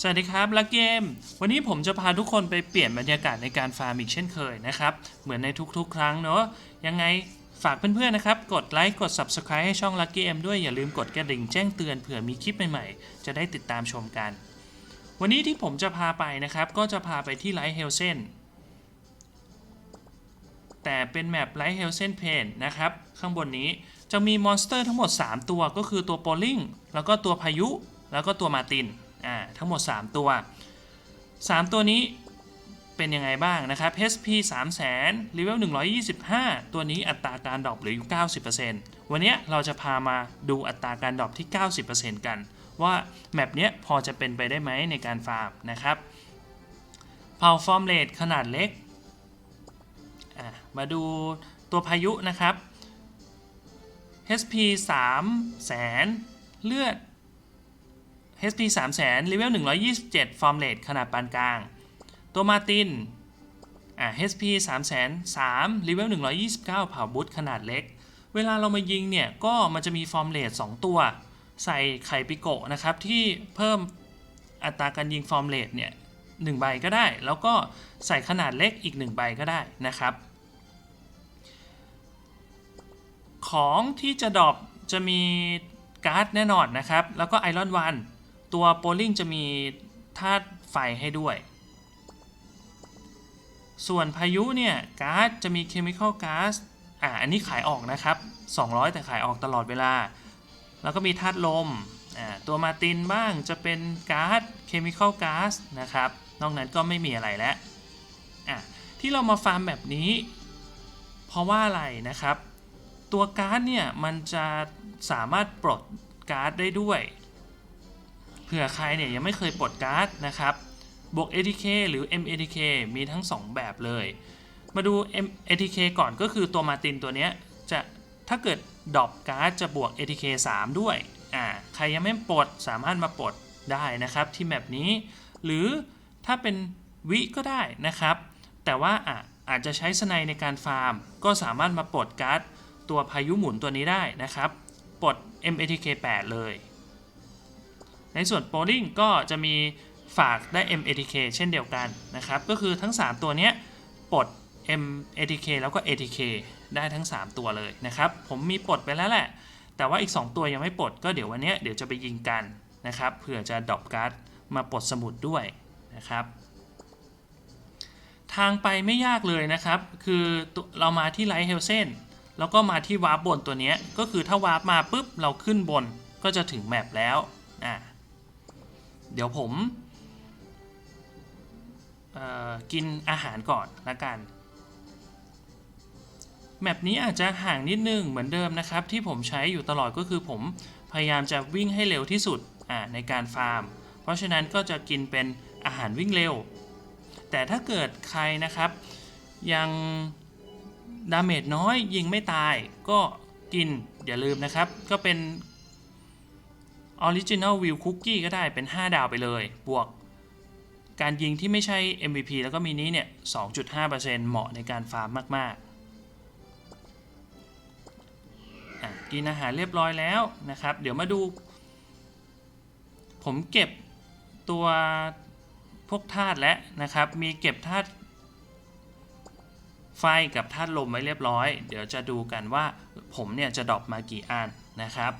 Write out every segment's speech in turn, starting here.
สวัสดีครับลักเกม วันนี้ผมจะพาทุกคนไปเปลี่ยนบรรยากาศในการฟาร์มอีกเช่นเคยนะครับ เหมือนในทุกๆ ครั้งเนอะยังไงฝากเพื่อนๆนะครับ กดไลค์ กด Subscribe ให้ช่อง Lucky M ด้วยอย่าลืมกดกระดิ่งแจ้งเตือนเผื่อมีคลิปใหม่ๆ จะได้ติดตามชมกัน วันนี้ที่ผมจะพาไปนะครับ ก็จะพาไปที่ไลท์เฮลเซนแต่เป็นแมปไลท์เฮลเซนเพนนะครับ ข้างบนนี้จะมีมอนสเตอร์ทั้งหมด 3 ตัวก็คือตัวโปลิงแล้วก็ตัวพายุ แล้วก็ตัวมาติน อ่าทั้งหมด 3 ตัว 3 ตัวนี้เป็นยังไงบ้างนะครับ HP 3 0 0 0 0 0 Level 125 ตัวนี้อัตราการดรอปเหลืออยู่ 90%วันนี้เราจะพามาดูอัตราการดรอปที่ 90%กัน ว่าแมปเนี้ยพอจะเป็นไปได้ไหมในการฟาร์มนะครับเผาฟอร์มเลทขนาดเล็ก มาดูตัวพายุนะครับ HP 3 0 0 0 0 เลือด HP 3 0 0 0 0 Level 127ฟอร์มเลทขนาดปานกลาง ตัวมาตินอ่า HP 3 0 0 0 3 Level 129 เผาบุตขนาดเล็ก เวลาเรามายิงเนี่ย ก็มันจะมีฟอร์มเลท2ตัว ใส่ไข่ปิโกะนะครับ ที่เพิ่มอัตราการยิงฟอร์มเลทเนี่ยหนึ่งใบก็ได้ แล้วก็ใส่ขนาดเล็กอีก1ใบก็ได้นะครับ ของที่จะดรอปจะมีการ์ดแน่นอนนะครับ แล้วก็ไอรอนวัน ตัวโปลิงจะมีธาตุไฟให้ด้วย ส่วนพายุเนี่ยก๊าร์ดจะมีเคมีคอลก๊าซอ่าอันนี้ขายออกนะครับ 200 แต่ขายออกตลอดเวลา แล้วก็มีธาตุลมอ่าตัวมาตินบ้างจะเป็นก๊าร์ดเคมีคอลก๊าซนะครับ นอกนั้นก็ไม่มีอะไรแล้วอะที่เรามาฟาร์มแบบนี้ เพราะว่าอะไรนะครับ ตัวการ์ดเนี่ยมันจะสามารถปลดการ์ดได้ด้วย เผื่อใครเนี่ยยังไม่เคยปลดการ์ดนะครับ บวก ATK หรือ MATK มีทั้ง 2 แบบเลย มาดู MATK ก่อนก็คือตัวมาตินตัวเนี้ยจะถ้าเกิดดรอปการ์ดจะบวก ATK 3 ด้วยอ่าใครยังไม่ปลดสามารถมาปลดได้นะครับที่แมปนี้ หรือถ้าเป็นวิก็ได้นะครับ แต่ว่าอะอาจจะใช้สไนในการฟาร์ม ก็สามารถมาปลดการ์ดตัวพายุหมุนตัวนี้ได้นะครับ ปลด MATK 8 เลย ในส่วนโ o ลิงก็จะมีฝากได้ MATK เช่นเดียวกันนะครับ ก็คือทั้ง 3 ตัวนี้ปลด MATK แล้วก็ ATK ได้ทั้ง 3 ตัวเลยนะครับ ผมมีปลดไปแล้วแหละ แต่ว่าอีก 2 ตัวยังไม่ปลด ก็เดี๋ยววันนี้เดี๋ยวจะไปยิงกันนะครับ เผื่อจะดรอปการ์ดมาปลดสมุดด้วยนะครับ ทางไปไม่ยากเลยนะครับ คือเรามาที่ไลท์เฮลเซนแล้วก็มาที่วาร์ปบนตัวนี้ ก็คือถ้าวาร์ปมาปุ๊บเราขึ้นบนก็จะถึงแมปแล้วอะ เดี๋ยวผมกินอาหารก่อนละกัน แมปนี้อาจจะห่างนิดนึงเหมือนเดิมนะครับ ที่ผมใช้อยู่ตลอดก็คือผมพยายามจะวิ่งให้เร็วที่สุดในการฟาร์ม เพราะฉะนั้นก็จะกินเป็นอาหารวิ่งเร็ว แต่ถ้าเกิดใครนะครับ ยังดาเมจน้อยยิงไม่ตายก็กินอย่าลืมนะครับ ก็เป็น Original View Cookie ก็ได้เป็น 5 ดาวไปเลย บวก การยิงที่ไม่ใช่ MVP แล้วก็มินิเนี่ย 2.5%เหมาะในการฟาร์มมากๆ กินอาหารเรียบร้อยแล้วนะครับ เดี๋ยวมาดู ผมเก็บตัวพวกธาตุแล้วนะครับ มีเก็บธาตุไฟกับธาตุลมไว้เรียบร้อย เดี๋ยวจะดูกันว่าผมเนี่ยจะดรอปมากี่อันนะครับ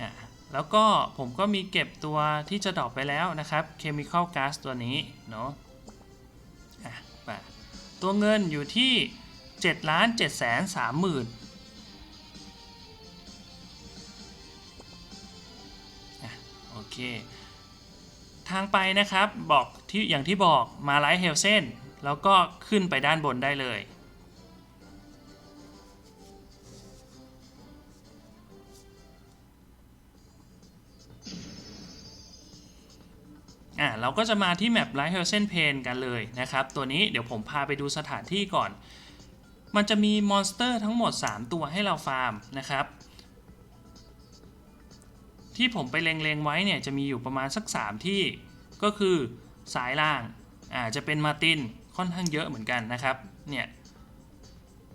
อะแล้วก็ผมก็มีเก็บตัวที่จะดรอปไปแล้วนะครับ Chemical Gas ตัวนี้เนาะอะตัวเงินอยู่ที่7ล้าน7แสน3หมื่นโอเค ทางไปนะครับบอกที่อย่างที่บอกมาไลท์เฮลเซนแล้วก็ขึ้นไปด้านบนได้เลย อะเราก็จะมาที่แมปไลท์เฮลเซนเพนกันเลยนะครับ ตัวนี้เดี๋ยวผมพาไปดูสถานที่ก่อน มันจะมีมอนสเตอร์ทั้งหมด 3 ตัวให้เราฟาร์มนะครับ ที่ผมไปเล็งๆไว้เนี่ยจะมีอยู่ประมาณสัก 3 ที่ก็คือสายล่างอ่าจะเป็นมาตินค่อนข้างเยอะเหมือนกันนะครับเนี่ย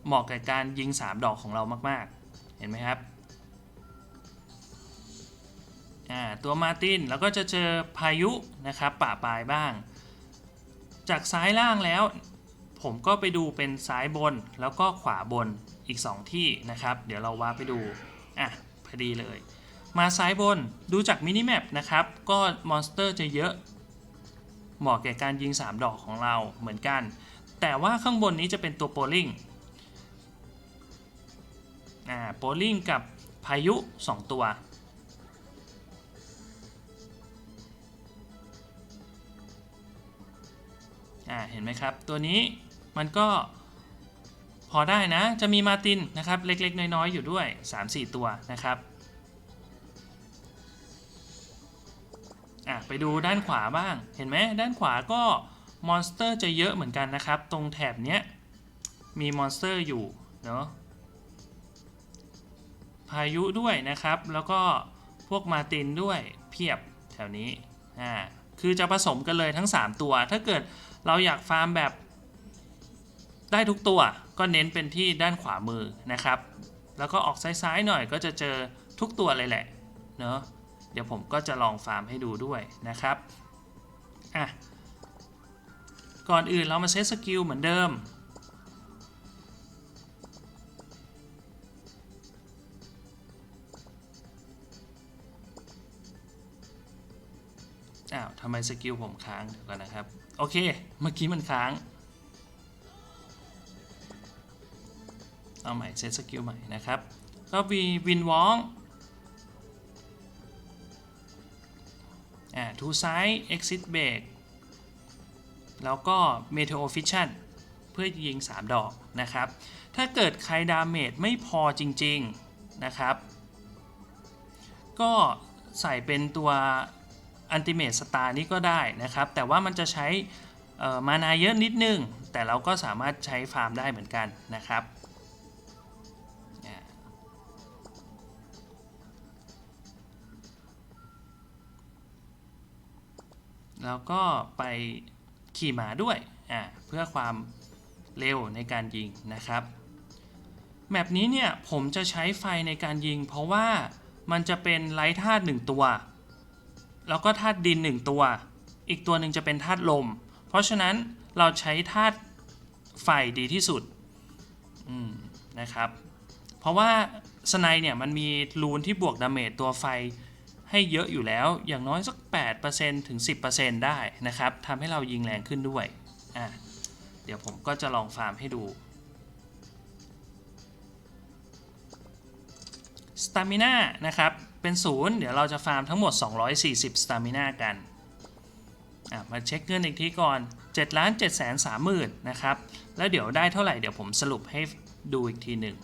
เหมาะกับการยิง 3 ดอกของเรามากๆ เห็นไหมครับ ตัวมาตินแล้วก็จะเจอพายุนะครับป่าปลายบ้าง จากซ้ายล่างแล้ว ผมก็ไปดูเป็นซ้ายบนแล้วก็ขวาบนอีก 2 ที่นะครับ เดี๋ยวเราว่าไปดูอะพอดีเลย มาซ้ายบนดูจากมินิแมปนะครับ ก็มอนสเตอร์จะเยอะ เหมาะแก่การยิง 3 ดอกของเราเหมือนกัน แต่ว่าข้างบนนี้จะเป็นตัวโปลิงอ่าโปลิงกับพายุ 2 ตัว เห็นไหมครับ ตัวนี้มันก็พอได้นะ จะมีมาตินนะครับ เล็กๆ น้อยๆ อยู่ด้วย 3-4 ตัวนะครับอะไปดูด้านขวาบ้าง เห็นไหมด้านขวาก็มอนสเตอร์จะเยอะเหมือนกันนะครับ ตรงแถบเนี้ยมีมอนสเตอร์อยู่เนาะพายุด้วยนะครับ แล้วก็พวกมาตินด้วยเพียบแถวนี้อ่าคือจะผสมกันเลยทั้ง 3 ตัว ถ้าเกิด เราอยากฟาร์มแบบได้ทุกตัวก็เน้นเป็นที่ด้านขวามือนะครับ แล้วก็ออกซ้ายๆหน่อยก็จะเจอทุกตัวเลยแหละเนาะเดี๋ยวผมก็จะลองฟาร์มให้ดูด้วยนะครับอะก่อนอื่นเรามาเซตสกิลเหมือนเดิมำไมสกิลผมค้างดูก่อนนะครับ โอเค เมื่อกี้มันค้าง เอาใหม่เซตสกิลใหม่นะครับ ก็วีวินวองอ่า to side exit break แล้วก็ meteo fission เพื่อยิง 3 ดอกนะครับ ถ้าเกิดใครดาเมจไม่พอจริง ๆ นะครับ ก็ใส่เป็นตัว ultimate star นี่ก็ได้นะครับ แต่ว่ามันจะใช้มานาเยอะนิดนึง แต่เราก็สามารถใช้ฟาร์มได้เหมือนกันนะครับแล้วก็ไปขี่หมาด้วยอ่าเพื่อความเร็วในการยิงนะครับแมปนี้เนี่ยผมจะใช้ไฟในการยิง เพราะว่ามันจะเป็นไลท์ธาตุหนึ่งตัว แล้วก็ธาตุดินหนึ่งตัว อีกตัวหนึ่งจะเป็นธาตุลม เพราะฉะนั้นเราใช้ธาตุไฟดีที่สุดนะครับ เพราะว่าสไนเนี่ยมันมีรูนที่บวกดาเมจตัวไฟให้เยอะอยู่แล้วอย่างน้อยสัก 8%ถึง 10%ได้นะครับทำให้เรายิงแรงขึ้นด้วยอะเดี๋ยวผมก็จะลองฟาร์มให้ดูสตามิน่านะครับ เป็นศูนย์เดี๋ยวเราจะฟาร์มทั้งหมด 240 สตามิน่ากัน มาเช็คเงินอีกทีก่อน 7 ล้าน7แสน3หมื่นนะครับ แล้วเดี๋ยวได้เท่าไหร่เดี๋ยวผมสรุปให้ดูอีกทีหนึ่ง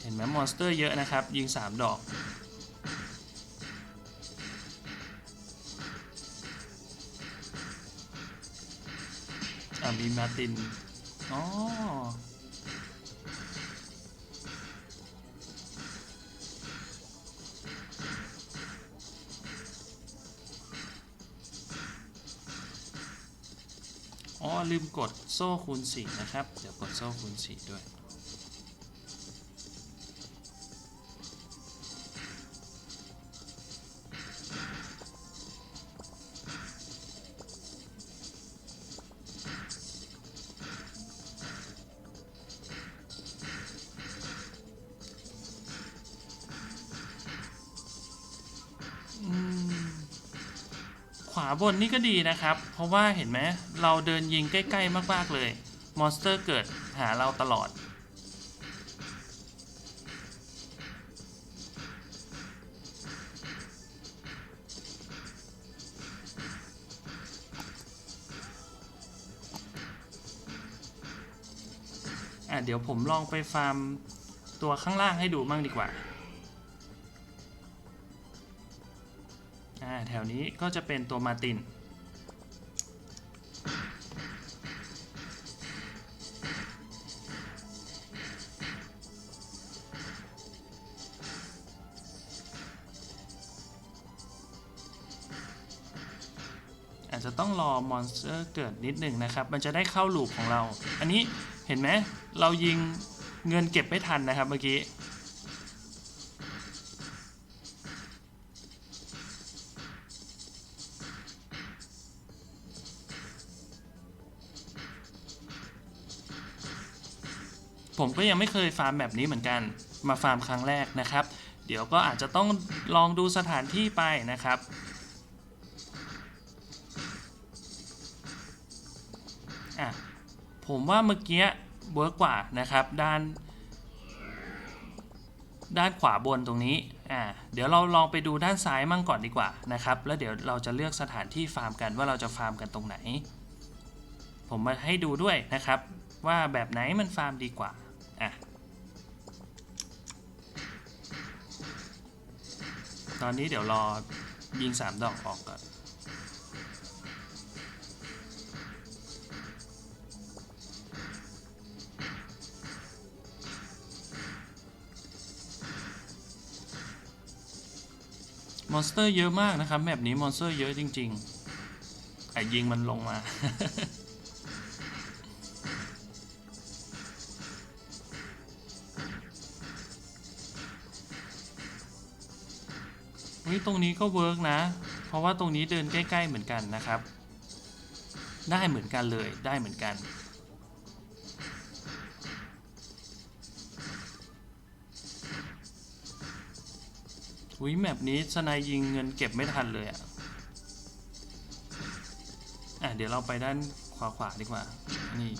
เห็นไหมมอนสเตอร์เยอะนะครับ ยิง 3 ดอก มีมาติน อ๋อ อ๋อ ลืมกดโซ่คูณ4นะครับ เดี๋ยวกดโซ่คูณ4ด้วย บนนี่ก็ดีนะครับ เพราะว่าเห็นไหมเราเดินยิงใกล้ ๆ มาก ๆ เลย มอนสเตอร์เกิดหาเราตลอด อะเดี๋ยวผมลองไปฟาร์มตัวข้างล่างให้ดูมั่งดีกว่า นี้ก็จะเป็นตัวมาติน อาจะต้องรอมอนสเตอร์เกิดนิดหนึ่งนะครับ มันจะได้เข้าลูปของเรา อันนี้เห็นไหมเรายิงเงินเก็บไม่ทันนะครับเมื่อกี้ ก็ยังไม่เคยฟาร์มแบบนี้เหมือนกัน มาฟาร์มครั้งแรกนะครับ เดี๋ยวก็อาจจะต้องลองดูสถานที่ไปนะครับอะผมว่าเมื่อกี้เวิร์กกว่านะครับด้าน ด้านขวาบนตรงนี้อ่าเดี๋ยวเราลองไปดูด้านซ้ายมั่งก่อนดีกว่านะครับ แล้วเดี๋ยวเราจะเลือกสถานที่ฟาร์มกันว่าเราจะฟาร์มกันตรงไหน ผมมาให้ดูด้วยนะครับ ว่าแบบไหนมันฟาร์มดีกว่า อะตอนนี้เดี๋ยวรอยิง3ดอกออกก่อนมอนสเตอร์เยอะมากนะครับแมปนี้มอนสเตอร์เยอะจริงๆไอ้ยิงมันลงมา ฮ้ยตรงนี้ก็เวิร์กนะ เพราะว่าตรงนี้เดินใกล้ ๆ เหมือนกันนะครับ ได้เหมือนกันเลยได้เหมือนกัน อุ้ยแมปนี้สนายยิงเงินเก็บไม่ทันเลยอะอะเดี๋ยวเราไปด้านขวาขวาดีกว่า นี่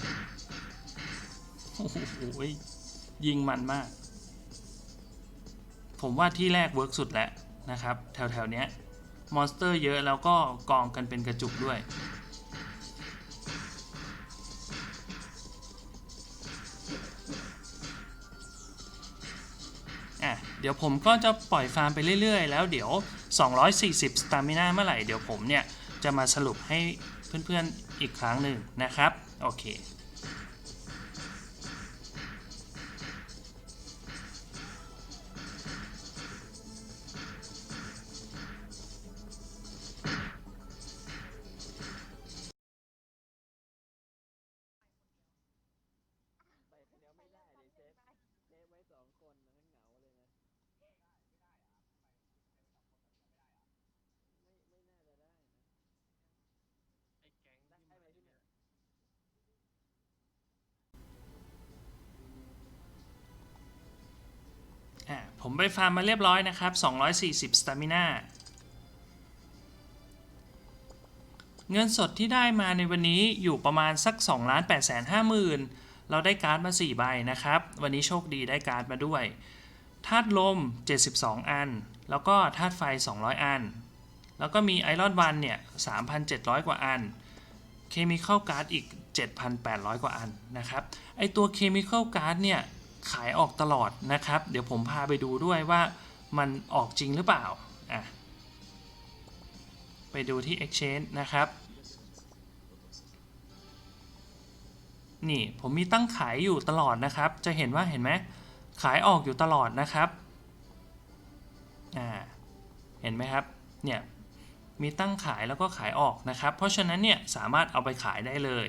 โอ้โหยิงมันมาก ผมว่าที่แรกเวิร์กสุดแล้ว นะครับ แถวๆเนี้ยมอนสเตอร์เยอะแล้วก็กองกันเป็นกระจุกด้วย อะ เดี๋ยวผมก็จะปล่อยฟาร์มไปเรื่อยๆ แล้วเดี๋ยว 240 สตามิน่าเมื่อไหร่ เดี๋ยวผมเนี่ย จะมาสรุปให้เพื่อนๆอีกครั้งหนึ่งนะครับ โอเค อะผมไปฟาร์มมาเรียบร้อยนะครับ 240สตามินาเงินสดที่ได้มาในวันนี้อยู่ประมาณสัก2ล้าน8 5 0 0 0 0 เราได้การ์ดมา 4 ใบนะครับ วันนี้โชคดีได้การ์ดมาด้วยธาตุลม 72 อัน แล้วก็ธาตุไฟ 200 อัน แล้วก็มีไอรอนวันเนี่ย 3,700 กว่าอัน เคมีคอลการ์ดอีก 7,800 กว่าอันนะครับ ไอตัวเคมีคอลการ์ดเนี่ย ขายออกตลอดนะครับ เดี๋ยวผมพาไปดูด้วยว่ามันออกจริงหรือเปล่าอะไปดูที่ Exchange นะครับ นี่ผมมีตั้งขายอยู่ตลอดนะครับ จะเห็นว่าเห็นไหมขายออกอยู่ตลอดนะครับอ่าเห็นไหมครับเนี่ยมีตั้งขายแล้วก็ขายออกนะครับ เพราะฉะนั้นเนี่ยสามารถเอาไปขายได้เลย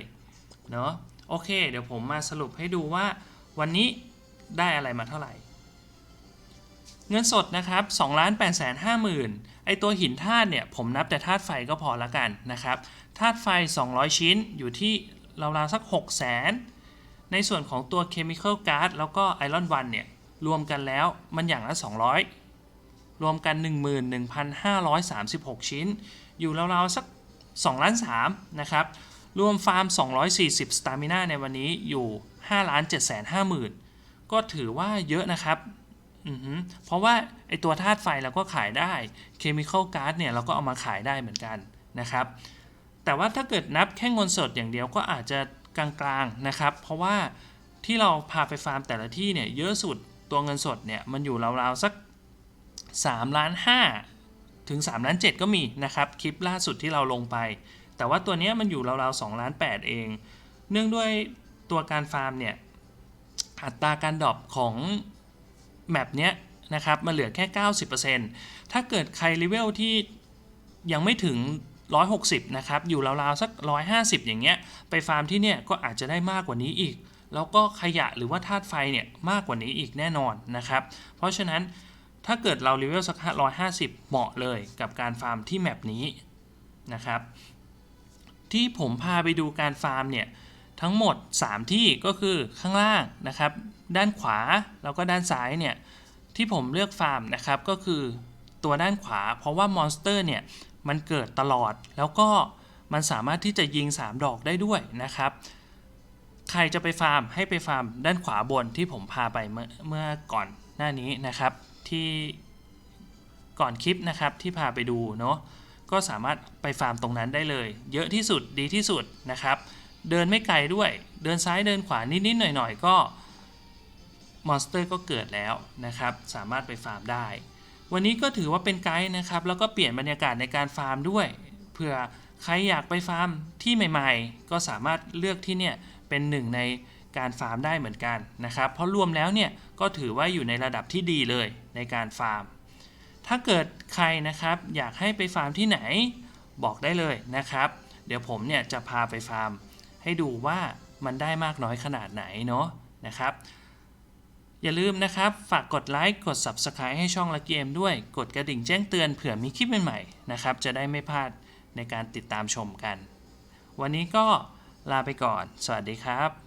เนาะโอเค เดี๋ยวผมมาสรุปให้ดูว่าวันนี้ ได้อะไรมาเท่าไหร่ เงินสดนะครับ2ล้าน8 5 0 0 0 0ไอตัวหินธาตุเนี่ยผมนับแต่ธาตุไฟก็พอละกันนะครับธาตุไฟ 200 ชิ้นอยู่ที่ราวๆสัก 6 0 0 0 0 0ในส่วนของตัว Chemical Guard แล้วก็ Iron One เนี่ย รวมกันแล้วมันอย่างละ 200 รวมกัน 11,536 ชิ้น อยู่ราวๆสัก2ล้าน3นะครับ รวมฟาร์ม 240สตามินาในวันนี้อยู่5ล้าน7 5 0 0 0 0 ก็ถือว่าเยอะนะครับเพราะว่าไอตัวธาตุไฟเราก็ขายได้ Chemical Guard เนี่ยเราก็เอามาขายได้เหมือนกันนะครับ แต่ว่าถ้าเกิดนับแค่เงินสดอย่างเดียวก็อาจจะกลางๆนะครับ เพราะว่าที่เราพาไปฟาร์มแต่ละที่เนี่ยเยอะสุดตัวเงินสดเนี่ยมันอยู่ราวๆสัก3ล้าน5ถึง3ล้าน7ก็มีนะครับคลิปล่าสุดที่เราลงไป แต่ว่าตัวเนี้ยมันอยู่ราวๆ2ล้าน8เอง เนื่องด้วยตัวการฟาร์มเนี่ย อัตราการดรอปของแมปเนี้ยนะครับมาเหลือแค่ 90%ถ้าเกิดใครเลเวลที่ยังไม่ถึง 160 นะครับ อยู่ราวๆ สัก 150 อย่างเงี้ย ไปฟาร์มที่เนี่ยก็อาจจะได้มากกว่านี้อีก แล้วก็ขยะหรือว่าธาตุไฟเนี่ยมากกว่านี้อีกแน่นอนนะครับ เพราะฉะนั้นถ้าเกิดเราเลเวลสัก 150 เหมาะเลยกับการฟาร์มที่แมปนี้นะครับ ที่ผมพาไปดูการฟาร์มเนี่ย ทั้งหมด 3 ที่ก็คือข้างล่างนะครับ ด้านขวาแล้วก็ด้านซ้ายเนี่ยที่ผมเลือกฟาร์มนะครับก็คือตัวด้านขวา เพราะว่ามอนสเตอร์เนี่ยมันเกิดตลอดแล้วก็มันสามารถที่จะยิง 3 ดอกได้ด้วยนะครับ ใครจะไปฟาร์มให้ไปฟาร์มด้านขวาบนที่ผมพาไปเมื่อเมื่อก่อนหน้านี้นะครับที่ก่อนคลิปนะครับที่พาไปดูเนาะก็สามารถไปฟาร์มตรงนั้นได้เลย เยอะที่สุดดีที่สุดนะครับ เดินไม่ไกลด้วย เดินซ้ายเดินขวานิดๆหน่อยๆ ก็มอนสเตอร์ก็เกิดแล้วนะครับ สามารถไปฟาร์มได้ วันนี้ก็ถือว่าเป็นไกด์นะครับ แล้วก็เปลี่ยนบรรยากาศในการฟาร์มด้วยเผื่อใครอยากไปฟาร์มที่ใหม่ๆ ก็สามารถเลือกที่เนี่ยเป็นหนึ่งในการฟาร์มได้เหมือนกันนะครับ เพราะรวมแล้วเนี่ยก็ถือว่าอยู่ในระดับที่ดีเลยในการฟาร์ม ถ้าเกิดใครนะครับอยากให้ไปฟาร์มที่ไหนบอกได้เลยนะครับ เดี๋ยวผมเนี่ยจะพาไปฟาร์ม ให้ดูว่ามันได้มากน้อยขนาดไหนเนาะนะครับ อย่าลืมนะครับ ฝากกดไลค์กด Subscribe ให้ช่องละเกมด้วย กดกระดิ่งแจ้งเตือนเผื่อมีคลิปใหม่ๆนะครับ จะได้ไม่พลาดในการติดตามชมกัน วันนี้ก็ลาไปก่อน สวัสดีครับ